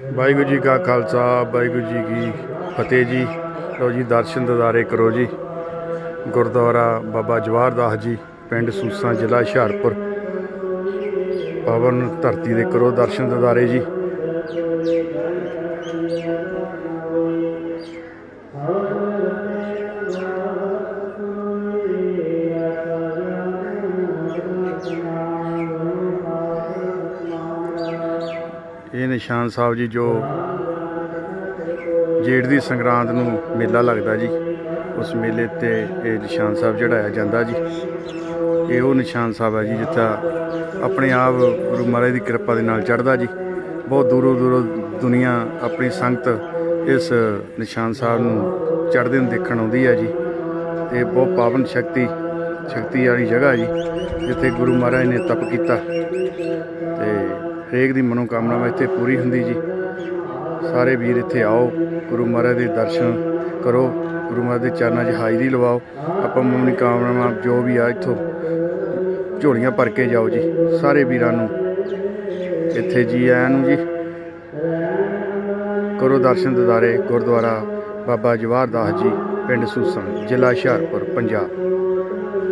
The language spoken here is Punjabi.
ਵਾਹਿਗੁਰੂ ਜੀ ਕਾ ਖਾਲਸਾ, ਵਾਹਿਗੁਰੂ ਜੀ ਕੀ ਫਤਿਹ ਜੀ। ਲੋ ਜੀ, ਦਰਸ਼ਨ ਦਿਦਾਰੇ ਕਰੋ ਜੀ। ਗੁਰਦੁਆਰਾ ਬਾਬਾ ਜਵਾਹਰ ਦਾਸ ਜੀ, ਪਿੰਡ ਸੂਸਾ ਜ਼ਿਲ੍ਹਾ ਹੁਸ਼ਿਆਰਪੁਰ। ਪਵਨ ਧਰਤੀ ਦੇ ਕਰੋ ਦਰਸ਼ਨ ਦਿਦਾਰੇ ਜੀ। ਇਹ ਨਿਸ਼ਾਨ ਸਾਹਿਬ ਜੀ ਜੋ ਜੇੜ ਦੀ ਸੰਗਰਾਂਦ ਨੂੰ ਮੇਲਾ ਲੱਗਦਾ ਜੀ, ਉਸ ਮੇਲੇ ਤੇ ਇਹ ਨਿਸ਼ਾਨ ਸਾਹਿਬ ਚੜਾਇਆ ਜਾਂਦਾ ਜੀ। ਇਹ ਉਹ ਨਿਸ਼ਾਨ ਸਾਹਿਬ ਹੈ ਜੀ ਜਿੱਥੇ ਆਪਣੇ ਆਪ ਗੁਰੂ ਮਹਾਰਾਜ ਦੀ ਕਿਰਪਾ ਦੇ ਨਾਲ ਚੜਦਾ ਜੀ। ਬਹੁਤ ਦੂਰੋਂ ਦੂਰੋਂ ਦੁਨੀਆ ਆਪਣੀ ਸੰਗਤ ਇਸ ਨਿਸ਼ਾਨ ਸਾਹਿਬ ਨੂੰ ਚੜ੍ਹਦੇ ਨੂੰ ਦੇਖਣ ਆਉਂਦੀ ਹੈ ਜੀ। ਤੇ ਬਹੁਤ ਪਾਵਨ ਸ਼ਕਤੀ ਸ਼ਕਤੀ ਵਾਲੀ ਜਗ੍ਹਾ ਜੀ, ਜਿੱਥੇ ਗੁਰੂ ਮਹਾਰਾਜ ਨੇ ਤਪ ਕੀਤਾ। ਤੇ ਹਰੇਕ ਦੀ ਮਨੋਕਾਮਨਾ ਇੱਥੇ ਪੂਰੀ ਹੁੰਦੀ ਜੀ। ਸਾਰੇ ਵੀਰ ਇੱਥੇ ਆਓ, ਗੁਰੂ ਮਹਾਰਾਜ ਦੇ ਦਰਸ਼ਨ ਕਰੋ, ਗੁਰੂ ਮਹਾਰਾਜ ਦੇ ਚਰਨਾਂ 'ਚ ਹਾਜ਼ਰੀ ਲਵਾਓ। ਆਪਾਂ ਮੋਨੀ ਕਾਮਨਾਵਾਂ ਜੋ ਵੀ ਆ ਇੱਥੋਂ ਝੋਲੀਆਂ ਭਰ ਕੇ ਜਾਓ ਜੀ, ਸਾਰੇ ਵੀਰਾਂ ਨੂੰ। ਇੱਥੇ ਜੀ ਆਇਆਂ ਨੂੰ ਜੀ। ਕਰੋ ਦਰਸ਼ਨ ਦਿਦਾਰੇ, ਗੁਰਦੁਆਰਾ ਬਾਬਾ ਜਵਾਹਰ ਦਾਸ ਜੀ, ਪਿੰਡ ਸੂਸਨ ਜ਼ਿਲ੍ਹਾ ਹੁਸ਼ਿਆਰਪੁਰ, ਪੰਜਾਬ।